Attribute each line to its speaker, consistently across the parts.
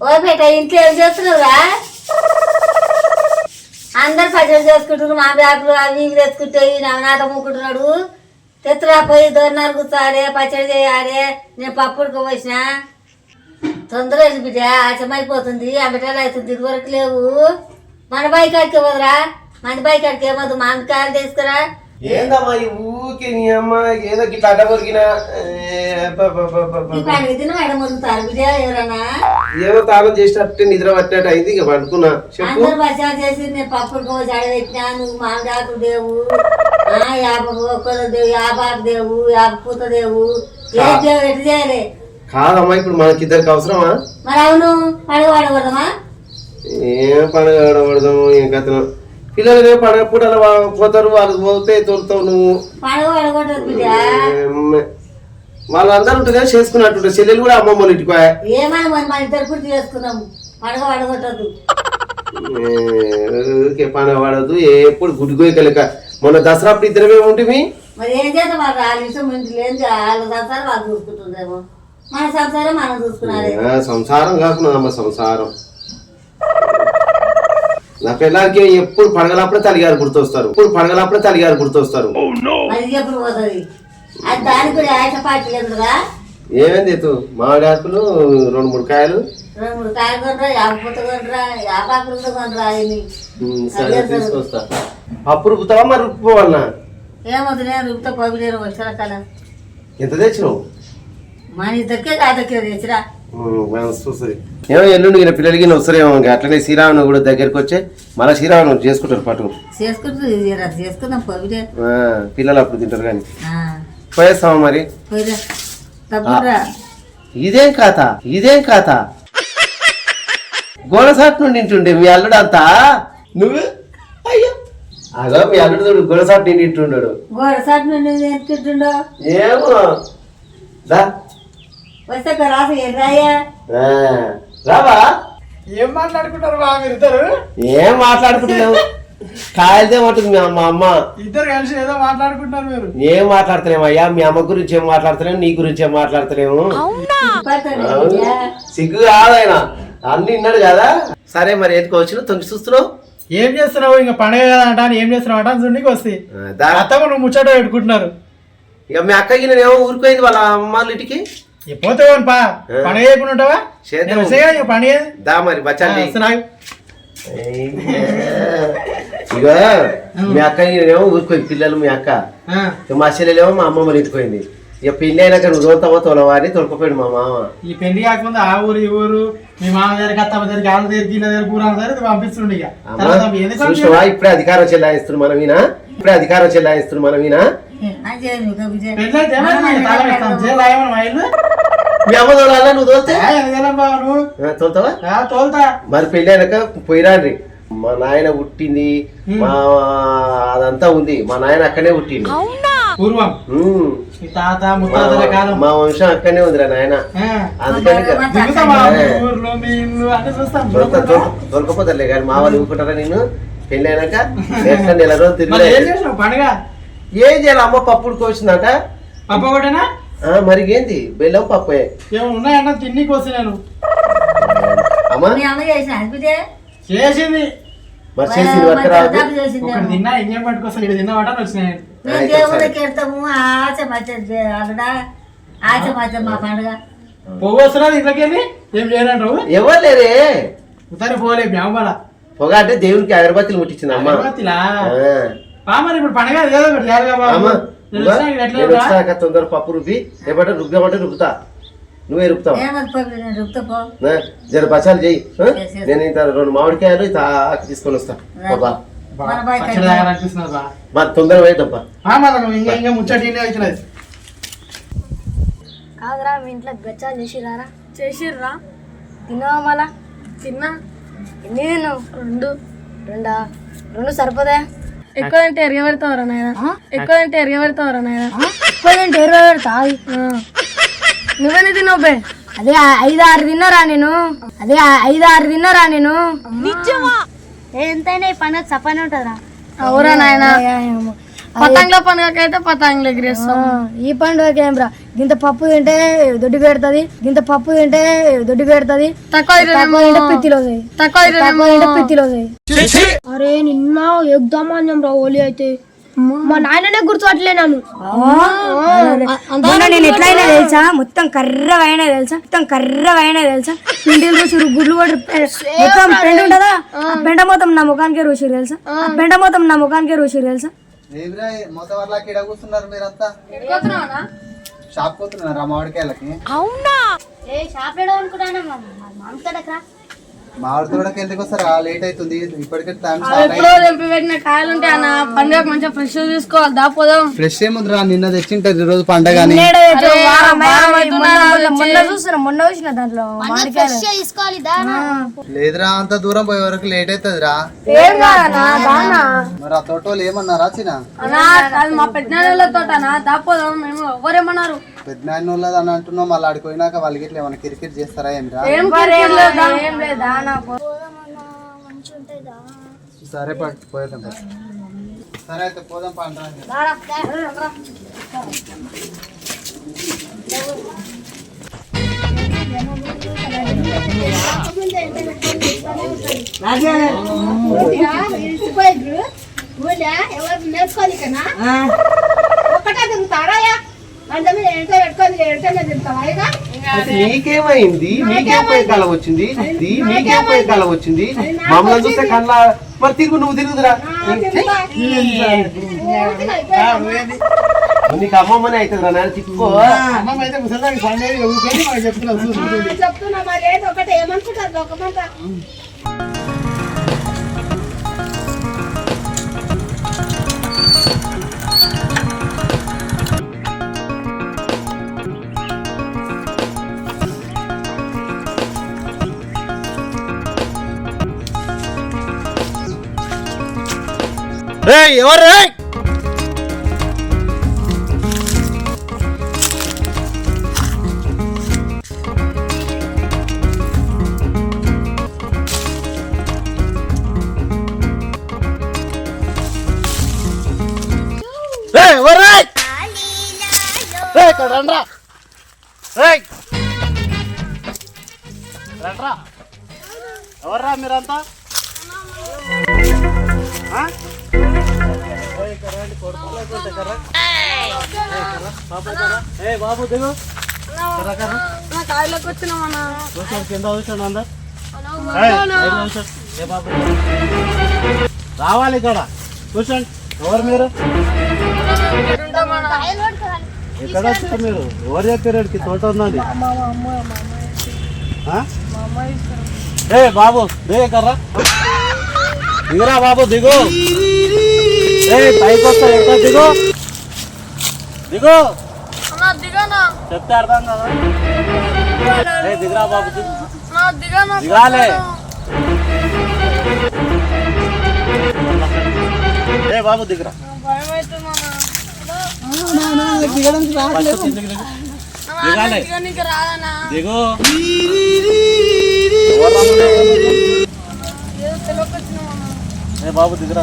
Speaker 1: ఓ బేట ఇంట్లో ఏం చేస్తున్నావురా? అందరు పచ్చడి చేసుకుంటున్నారు మా బ్యాగులు అవి ఇవి తెచ్చుకుంటే నాట ముక్కుంటున్నాడు తెత్తురా పోయి దొరినారు కూర్చోాలి పచ్చడి చేయాలి. నేను పప్పుడుకు పోసిన. తొందర బిడ్డ ఆచమైపోతుంది ఆ అవుతుంది ఇదివరకు లేవు. మన బైక్ అడికే వదరా మన బైక్ అడికే ఏమవుతుంది మామిడికాయలు తీసుకురా.
Speaker 2: ఏందమ్మా ఈ ఊకే నీ అమ్మ? ఏదో గిట్ల అడ్డ కొరికినా ఏదో తాళం చేసినట్టు నిద్ర పట్టినట్టు అయింది ఇక పడుకున్నా. చెప్పు.
Speaker 1: చేసి నేను పప్పుడు పోసి అడగెట్టినా నువ్వు మామిడాకు దేవు యాప ఒక్కరు దేవు యాపాకు దేవు యాప పూత దేవు ఎటు చేయాలి?
Speaker 2: కాదమ్మా ఇప్పుడు మనకిద్దరికి అవసరమా?
Speaker 1: మరి అవును పండుగ
Speaker 2: ఏం పండుగ ఆడకూడదాము ఏం కథను. పిల్లలు రేపు పండుగ పూటలు వా- పోతారు వాళ్ళు పోతే తోలుతావు నువ్వు. వాళ్ళందరూ ఉంటుందే చేసుకున్నట్టు చెల్లెలు కూడా అమ్మమ్మ ఇంటికి ఊరికే పండుగ పడదు ఎప్పుడు గుడి గోయకలక మొన్న దసరా అప్పుడు ఇద్దరమే ఉంటుంది
Speaker 1: మరి ఏం చేద్దాం లేదు వాళ్ళ సంసారం వాళ్ళు చూసుకుంటుందేమో. మన సంసారం మనం చూసుకున్నారే.
Speaker 2: సంసారం కాకున్నదమ్మ సంసారం. నా పిల్లలకి ఎప్పుడు పండగలప్పుడే తలిగారు గుర్తొస్తారు. ఇప్పుడు పండగలప్పుడే తలిగారు గుర్తొస్తారు. ఏమైంది ఎత్తు మామిడి ఆకులు రెండు మూడు కాయలు.
Speaker 1: రెండు మూడు కాయలు కొనరా యాభై పుట్ట కొనరా
Speaker 2: ఉమ్, సరే తీసుకొస్తా. అప్పుడు రుపుతావా మరి రుప్పుకోవాలన్నా
Speaker 1: ఏమవుతుంది రుపుతో పవిలేరు వచ్చిన కాలం.
Speaker 2: ఎంత తెచ్చినావు?
Speaker 1: మన ఇద్దరికే కాదక్కే తెచ్చిరా.
Speaker 2: ఏమో ఎల్లుండి ఈయన పిల్లలకి వస్తారేమో అట్లనే శ్రీరామను కూడా దగ్గరికి వచ్చే మళ్ళీ శ్రీరామను చేసుకుంటారు పట్టు
Speaker 1: చేసుకుందాం
Speaker 2: ఆ, పిల్లలు అప్పుడు తింటారు కానీ. పోయేస్తామా మరి? ఇదేం కథ? ఇదేం కథ? గోడసాట్ నుండి తింటుండే మీ అల్లుడు అంతా? నువ్వు? అయ్యో. అదో మీ అల్లుడు చూడు గోడసాట్ నుండి తింటుండడు
Speaker 1: గోడ సాట్ నుండి
Speaker 2: ఏమో. దా.
Speaker 1: వస్తే రాసు
Speaker 2: రావా?
Speaker 3: ఏం మాట్లాడుకుంటారు బా మీరు ఇద్దరు?
Speaker 2: ఏం మాట్లాడుకుంటున్నావు? కాయలదే ఉంటుంది మీ అమ్మ.
Speaker 3: ఇద్దరు కలిసి ఏదో మాట్లాడుకుంటారు మీరు.
Speaker 2: ఏం మాట్లాడుతున్నాము అయ్యా? మీ అమ్మ గురించి ఏం మాట్లాడుతున్నాము నీ గురించి ఏం మాట్లాడుతున్నాము అవును. సిగ్గు కాదైనా అన్ని విన్నాడు కదా? సరే మరి ఎందుకు వచ్చిన తొంగి చూస్తున్నావు?
Speaker 3: ఏం చేస్తున్నావు? ఇంకా పండగ కదా అంట అని ఏం చేస్తున్నావు? అంట చూడనికి వస్తే. అత్తమ్మ నువ్వు ముచ్చట పెట్టుకుంటున్నారు.
Speaker 2: ఇక మీ అక్కకి నేనేమో ఊరిపోయింది వాళ్ళ అమ్మ వాళ్ళ ఇంటికి?
Speaker 3: పోను చేయకుండా ఉంటావా? పండగ
Speaker 2: దా మరి బచ్చాలి
Speaker 3: వస్తున్నా.
Speaker 2: ఇక మీ అక్క నేనేమో ఊరిపోయింది పిల్లలు మీ అక్క. మా చెల్లెలేమో మా అమ్మమ్మ పోయింది. ఇక పెళ్ళి అయినాక నువ్వు తోలుతావో తోలవా అని తొలకపోయాడు మా మామ.
Speaker 3: ఈ పెళ్ళి కాకముందు ఆ ఊరు ఈ ఊరు మీ మామ దగ్గరికి అత్తమ్మ దగ్గరికి ఆళ్ళ దగ్గరికి వీళ్ళ దగ్గర ఊరు దగ్గర పంపిస్తుండే ఇక
Speaker 2: ఇప్పుడే అధికారం చెల్లాయిస్తుంది మనం ఈయన ఇప్పుడే అధికారం చెల్లాయిస్తుంది మనం ఈయన నువ్వు తోలితే? తోలుతావా?
Speaker 3: తోలుతా.
Speaker 2: మరి పెళ్ళి అయినాక పోయిరాండ్రి. మా నాయన పుట్టింది. మా అదంతా ఉంది. మా నాయన అక్కడే పుట్టింది
Speaker 3: పూర్వం. మీ
Speaker 2: వంశం అక్కడనే ఉందిరా నాయన.
Speaker 3: ఆ,
Speaker 2: అందుకని దొరకపోతారులే కానీ మా వాళ్ళు ఊరుకుంటారా నేను పెళ్ళి అయినాక నెల రోజులు తిరిగి
Speaker 3: పండగ?
Speaker 2: ఏం చేయాలి? అమ్మ పప్పుడు కోసిందట.
Speaker 3: పప్ప ఒకటేనా?
Speaker 2: ఆ, మరి ఏంది? బెల్లం పప్పే.
Speaker 3: ఏమో ఉన్నాయన్న తిన్నికి వస్తే నేను.
Speaker 2: అమ్మ?
Speaker 1: మీ అమ్మ చేసిన అనిపితే
Speaker 3: చేసింది.
Speaker 2: మరి చేసింది వర్క రాదు
Speaker 1: చేసింది?
Speaker 3: ఒకటి తిన్నా ఇంకేం పట్టుకొస్తాను ఇక్కడ తిన్నమాట వచ్చినాయి. నేను.
Speaker 1: మేము దేవుడికి వెళ్తాము అక్కడ మా పండుగ.
Speaker 3: ఏం చేయనంటావు
Speaker 2: ఎవరు లేరే?
Speaker 3: ఉతారి పోలే బ్యామల
Speaker 2: పొగ అంటే దేవునికి అగరబత్తులు ముట్టించింది అమ్మ. ఆ.
Speaker 3: మరి ఇప్పుడు పండగ ఒకటి బాబు? వచ్చినా ఇక్కడ ఎట్లా
Speaker 2: నేను తొందర పప్పు రుబ్బి ఏమంటే రుబ్బామంటే రుబ్బుతా. నువ్వే రుబ్బుతావు?
Speaker 1: పో.
Speaker 2: నా, జర బచాలు ఆ?
Speaker 1: చేసి.
Speaker 2: నేను ఇంత రెండు మామిడికాయలు ఇంత ఆకు తీసుకొని వస్తా. బాబా
Speaker 3: బా,
Speaker 1: మన బాయ్
Speaker 3: పచ్చడి తాగాలనిపిస్తున్నది బా.
Speaker 2: మరి తొందర
Speaker 3: ఆ, మళ్ళా నువ్వు ఇంకా ఇంకా ముచ్చటి అవుతున్నది
Speaker 4: కాదురా మీ ఇంట్లో గచ్చాలు చేసిరారా చేసిర్రా. తిన్నావా మళ్ళా? తిన్నా. ఎన్ని తిన్నావు? రెండు. రెండా? రెండు సరిపోదా ఎక్కువ తింటే ఎరగ పెడతావరా నాయన? ఎక్కువ తింటే ఎరగ పెడతావరా నాయన? ఎక్కువ తింటే ఎరగ పెడతా నువ్వెన్ని తిన్నావు అదే ఐదు ఆరు తిన్నారా నేను? అదే ఐదు ఆరు తిన్నారా నేను? ఎంతైనా ఈ పండుగ చప్పనే ఉంటుందిరా. అవురా నాయన.
Speaker 5: పతంగుల పండుగ అయితే పతంగులు ఎగిరేస్తాం. ఈ పండుగకి ఏం రా? గింత పప్పు తింటే దొడ్డి పెడుతుంది గింత పప్పు తింటే దొడ్డి పెడుతుంది తక్కువ తక్కువ అరే నిన్న ఎగ్దామాన్యం రా హోలీ అయితే. మా నాయననే గుర్తుపట్టలే నన్ను.
Speaker 4: నేను ఎట్లయినా తెలుసా? మొత్తం కర్ర అయినా తెలుసా? మొత్తం కర్ర అయినా తెలుసా? పిండిలు రుచురు గుడ్లు కూడా మొత్తం పెండ ఉంటదా పెండ మొత్తం నా ముఖానికే రుచిరు తెలుసా? పెండ మొత్తం నా ముఖానికే రుచిరు తెలుసా?
Speaker 6: ఏమిరా మొత్తం వాళ్ళకి ఇక్కడ కూర్చున్నారు మీరంతా? షాప్ పోతున్నారా మామిడికాయలకి? మామిడి తోటకి ఎందుకు వస్తారా. లేట్ అవుతుంది. ఇప్పటికే టైం
Speaker 5: ఎప్పుడో తెంపి పెట్టిన కాయలు ఉంటాయి అన్న పండుగ మంచిగా ఫ్రెష్ తీసుకోవాలి దాపోదాం
Speaker 6: ఫ్రెష్ ఏముందిరా? నిన్న తెచ్చింటారు ఈ రోజు పండగ అని.
Speaker 4: మొన్న చూస్తున్నా మొన్న చూసిన దాంట్లో మామిడికాయలు.
Speaker 6: లేదురా అంత దూరం పోయే వరకు లేట్ అవుతుంది రా
Speaker 4: ఏం కాదన్నా దానా
Speaker 6: మరి ఆ తోటోళ్ళు ఏమన్నారా చిన్న?
Speaker 5: మా పెద్దనాళ్ళ తోట దాపోదాం మేము ఎవరేమన్నారు
Speaker 6: పెద్ద నాయన వాళ్ళది అని అంటున్నావు మళ్ళీ ఆడిపోయినాక వాళ్ళకి ఇట్లా ఏమైనా కిరికిరి చేస్తారా ఏమిరా
Speaker 5: ఏం
Speaker 4: ఏం లేదు దానా
Speaker 6: సరే పట్టు పట్టు. సరే అయితే పోదాం పండ్రా
Speaker 7: నీకేమైంది? నీకేం పోయే కాలం వచ్చింది? నీకేం పోయే కాలం వచ్చింది? మమ్మల్ని చూస్తే కళ్ళ మరి తిరుగు నువ్వు తిరుగుదురా. నీకు అమ్మమ్మనే అవుతుంది రా నాన్న
Speaker 3: అమ్మమ్మ అయితే ఊరుకొని మనకు
Speaker 8: చెప్తున్నా మరి ఏదో ఒకటి ఏమనుకుంటారు? ఒక మాట.
Speaker 7: ఎవరు ఎవరు ఇక్కడ రండ్రా. రేయ్. రండ్రా. ఎవర్రా మీరంతా? రా. బాబు దిగు.
Speaker 5: కాయలోకి వచ్చినామన్నా
Speaker 7: కింద కూర్చోండి అందరు. ఏ రావాలి ఇక్కడ. కూర్చోండి. ఎవరు మీరు? ఎక్కడ వచ్చారు మీరు? ఎవరు చెప్పారు తోట ఉందని ఆ? ఏ బాబు దిగు కర్రా దిగురా బాబు దిగు. ఏ పైకి వస్తా ఎక్కడ దిగు? దిగు. చెప్తే అర్థం కదా? దిగురా బాబు దిగాలే. ఏ బాబు దిగురా. దిగాలే. దిగు. ఏ బాబు దిగురా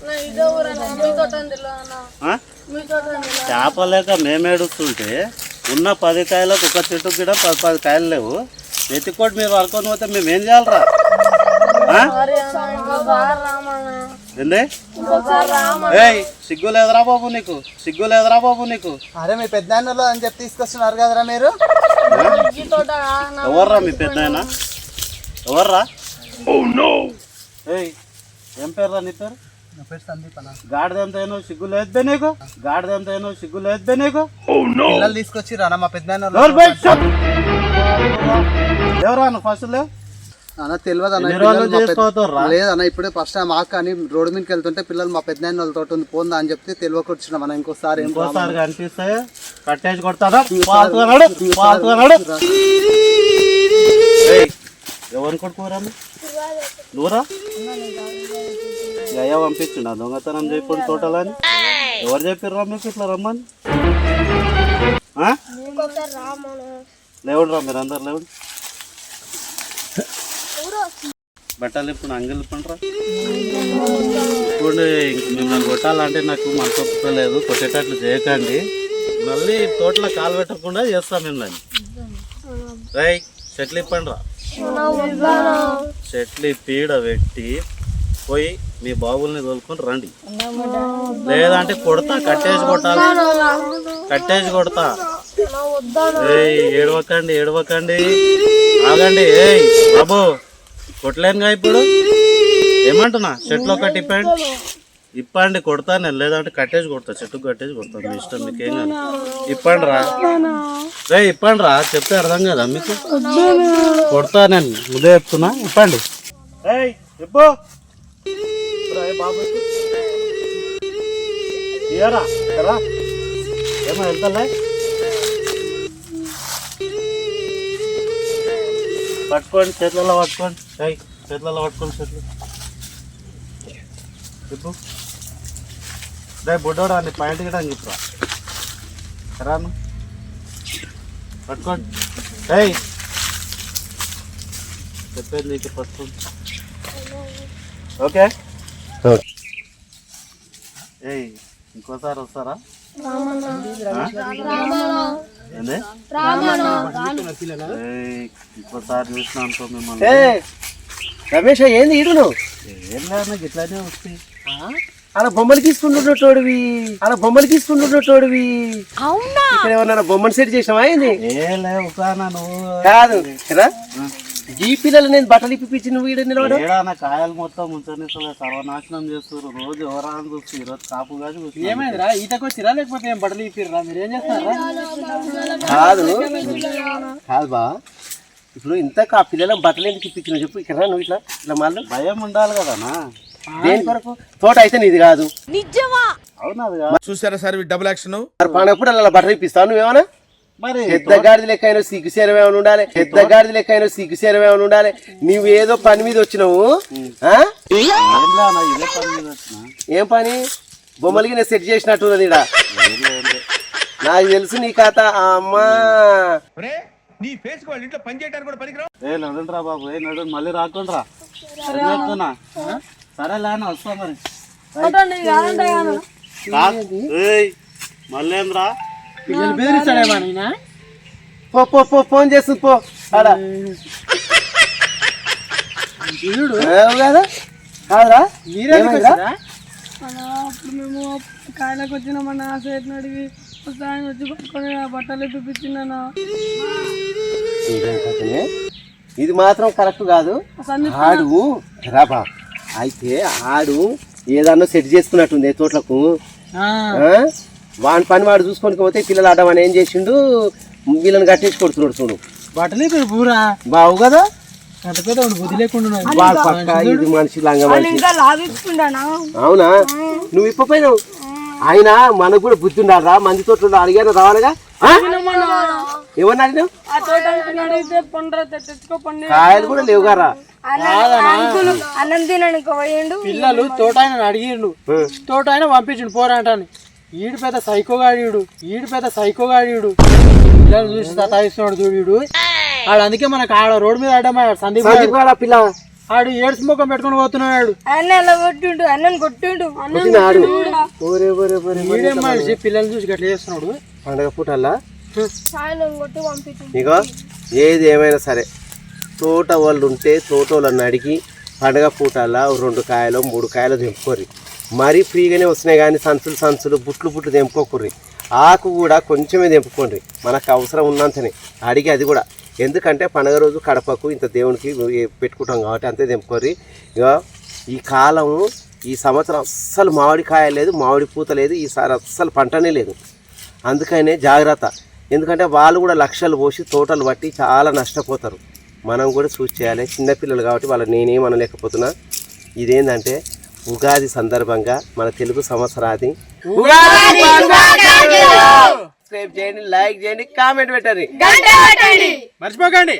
Speaker 5: తెలియదు
Speaker 7: చేపలేక మేమేడుస్తుంటే ఉన్న పది కాయలకు ఒక చెట్టు కూడా పది పది కాయలు లేవు. ఎత్తికోటి మీరు వరకొని పోతే మేము ఏం చేయాలరా ఏంది? ఏయ్ సిగ్గు లేదురా బాబు నీకు. సిగ్గు లేదురా బాబు నీకు.
Speaker 6: అరే మీ పెద్ద అని చెప్పి తీసుకొస్తున్నారు కదరా మీరు?
Speaker 5: ఈ తోట నా
Speaker 7: ఎవర్రా మీ పెద్ద ఎవర్రా? ఏయ్ ఏం పేర్రా నీ పేరు?
Speaker 6: నా పేరు సందీప్ అన్న.
Speaker 7: గాడిదెంత అయినా సిగ్గు లేదు నీకు? గాడిదెంత అయినా సిగ్గు లేదు నీకు?
Speaker 6: పిల్లలు తీసుకొచ్చి రానా మా పెద్ద
Speaker 7: ఎవరు ఎవరా నువ్వు ఫస్ట్
Speaker 6: అన్న తెలియదు అన్న? లేదన్న ఇప్పుడే ఫస్ట్ టైం ఆక అని రోడ్డు మీదకి వెళ్తుంటే పిల్లలు మా పెద్ద వాళ్ళతో ఉంది పోందా అని చెప్తే తెలియకొచ్చినాం అన్న ఇంకోసారి ఏం
Speaker 7: ఇంకోసారి కనిపిస్తే కట్టేసి కొడతారా? ఎవరిని కొట్టుకోరా నువ్వురా అయ్యా పంపించిండ. దొంగతనం చేయకుండా తోటలని? ఎవరు చెప్పారు మీకు ఇట్లా రమ్మని? ఆ? లేవండి రా మీరు అందరు లేవండి. బట్టలు ఇప్పుడు అంగిల్ పండ్రా ఇప్పుడు మిమ్మల్ని కొట్టాలంటే నాకు మనసు ఒప్పుకోలేదు. కొట్టేటట్లు చేయకండి. మళ్ళీ తోటలో కాలు పెట్టకుండా చేస్తాం మిమ్మల్ని. రై చెట్లు ఇప్పండి రా చెట్లు పీడ పెట్టి పోయి మీ బాబుల్ని తోలుకొని రండి. లేదంటే కొడతా కట్టేసి కొట్టాలి. కట్టేసి కొడతా. ఏయ్ ఏడవకండి ఏడవకండి. ఆగండి ఏయ్ బాబు కొట్టలేనుగా ఇప్పుడు? ఏమంటున్నా? చెట్లు ఒకటి ఇప్పండి ఇప్పండి కొడతాను లేదంటే కట్టేసి కొడతా చెట్టుకు కట్టేసి కొడతాను మీ ఇష్టం మీకు ఏం కాదు. ఇప్పండి రా రే ఇప్పండి రా చెప్తే అర్థం కదా మీకు? కొడతా నేను. ముందే చెప్తున్నా. ఇప్పండి. ఏయ్ ఇప్పు బాబు. ఇప్పు. ఇయ్యరా, ఏమో వెళ్తా పట్టుకోండి చేతులలో పట్టుకోండి. ఏయ్ చేతులలో పట్టుకోండి చేతులు. చెప్పు. రే బుడ్డోడా నీ పాయింట్ గిట్ట చెప్పురా? రాను పట్టుకోండి. ఏయ్. చెప్పేది నీకు పట్టుకోండి ఓకే. ఏయ్ ఇంకోసారి వస్తారా? ఇంకోసారి చూసిన అనుకో మిమ్మల్ని.
Speaker 2: ఏ రమేష్ ఏంది నువ్వు?
Speaker 7: ఏం లేదు ఇట్లానే వస్తాయి.
Speaker 2: అలా బొమ్మలు గీసుకుంటున్నట్టోడివి అలా బొమ్మలు గీసుకుంటున్నట్టోడివి ఇక్కడ ఏమన్నా బొమ్మను సెట్ చేసినావా ఏంది?
Speaker 7: ఏ లేవు నువ్వు.
Speaker 2: కాదు కదా? ఈ పిల్లలు నేను బట్టలు ఇప్పించి నువ్వు ఈడ నిలవడు
Speaker 7: ఏడాన కాయలు మొత్తం ముంచని సర్వనాశనం చేస్తారు రోజు ఎవరైనా చూసి ఈరోజు కాపు కాదు
Speaker 6: ఏమైందిరా? ఈతకు వచ్చిరా లేకపోతే ఏం బట్టలు ఇప్పిర్రా? మీరు ఏం చేస్తున్నారా?
Speaker 2: కాదు. కాదు బా. ఇప్పుడు ఇంత ఆ పిల్లల బట్టలు ఎందుకు ఇప్పించిన చెప్పు. ఇక్కడ నువ్వు ఇట్లా ఇట్లా మళ్ళీ.
Speaker 7: భయం ఉండాలి కదనా
Speaker 2: దేని కొరకు? తోట అయితే నీది కాదు.
Speaker 7: అవునా అది కాదు.
Speaker 9: చూసారా సార్ డబుల్ యాక్షన్
Speaker 2: మరి పండగప్పుడు అలా బట్టలు ఇప్పిస్తావు నువ్వేమన్నా?
Speaker 7: మరి
Speaker 2: పెద్ద గాడిద లెక్క అయినా సిగ్గు సేరం ఏమైనా ఉండాలి. పెద్ద గాడిద లెక్క అయినా సిగ్గు సేరం ఏమైనా ఉండాలి. నువ్వు ఏదో పని మీద వచ్చినావు ఆ?
Speaker 7: ఏం పని?
Speaker 2: బొమ్మలకి నేను సెట్ చేసినట్టున్నది ఈడ. నాకు తెలుసు నీ కథ అమ్మా.
Speaker 9: నీ ఫేస్ వాళ్ళ ఇంట్లో పని చేయడానికి కూడా పనికిరావు?
Speaker 7: ఏ నడుండ్రా బాబు ఏ నడు మళ్ళీ రాకుండా చెప్తున్నా సరే లేనా వస్తా మరి. రా. ఏయ్, మళ్ళీ ఏం రా?
Speaker 6: పిల్లలు బెదిరిస్తాడేమా నేనా
Speaker 2: పో పో పో ఫోన్ చేస్తుంది పో. ఆడ. ఏం కదా? కాదురా? ఏమైందిరా?
Speaker 5: అప్పుడు మేము కాయలకు వచ్చినామన్న సేట్ని అడిగి ఆయన వచ్చి పట్టుకొని బట్టలు చూపించిందన్న
Speaker 2: ఇదేం మాత్రం కరెక్ట్ కాదు. ఆడు రాబా అయితే ఆడు ఏదన్నా సెట్ చేసుకున్నట్టుంది తోటలకు? ఆ? వాని పని వాడు చూసుకొని పోతే పిల్లలు ఆడమని ఏం చేసిండు? వీళ్ళని కట్టేసి కొడుతున్నాడు చూడు.
Speaker 6: బట్టలు పూరా
Speaker 2: బావు కదా? ఇది మనిషి లంగ అవునా? నువ్వు ఇప్పపోయినావు? ఆయన మనకు కూడా బుద్ధి ఉండాలరా. మంది తోటలో అడిగాను రావాలిగా? ఏమన్నా అడిగినావు?
Speaker 5: తోట
Speaker 2: కాయలు కూడా లేవు గారా?
Speaker 6: పిల్లలు తోట ఆయన అడిగిండు. తోట ఆయన పంపించిండు పోరాటాన్ని ఈడు పెద్ద సైకోగాడీడు ఈడు. పెద్ద సైకోగాడీడు పిల్లలు చూసి సతాయిస్తున్నాడు చూడు ఆడు అందుకే మనకు ఆడ రోడ్డు మీద ఆడమన్నాడు సందీప్
Speaker 2: పిల్ల?
Speaker 6: ఆడు ఏడ్స్ ముఖం పెట్టుకొని పోతున్నాడు
Speaker 4: కొట్టిండు అన్నని కొట్టిండు
Speaker 6: ఈడేం మనిషి పిల్లలు చూసి గట్ల చేస్తున్నాడు?
Speaker 2: పండగ పూటల్లా? ఇగో ఏది ఏమైనా సరే. తోట వాళ్ళు ఉంటే తోట వాళ్ళని అడిగి పండగ పూటల్లా రెండు కాయలు మూడు కాయలు తెంపుకోర్రి. మరీ ఫ్రీగానే వస్తున్నాయి కానీ సంచులు సంచులు బుట్లు బుట్లు తెంపుకోకుర్రి. ఆకు కూడా కొంచెమే తెంపుకోండి. మనకు అవసరం ఉన్నంతనే. అడిగి అది కూడా. ఎందుకంటే పండగ రోజు కడపకు ఇంత దేవునికి పెట్టుకుంటాం కాబట్టి అంతే తెంపుకోర్రి. ఇగో ఈ కాలం ఈ సంవత్సరం అస్సలు మామిడి కాయ లేదు మామిడి పూత లేదు ఈసారి అస్సలు పంటనే లేదు. అందుకనే జాగ్రత్త. ఎందుకంటే వాళ్ళు కూడా లక్షలు పోసి తోటలు పట్టి చాలా నష్టపోతారు. మనం కూడా చూసి చేయాలి. చిన్నపిల్లలు కాబట్టి వాళ్ళు నేనేం అనలేకపోతున్నా. ఇదేంటంటే ఉగాది సందర్భంగా మన తెలుగు సంవత్సరాది సబ్స్క్రైబ్ చేయండి లైక్ చేయండి కామెంట్ పెట్టండి.
Speaker 6: మర్చిపోకండి.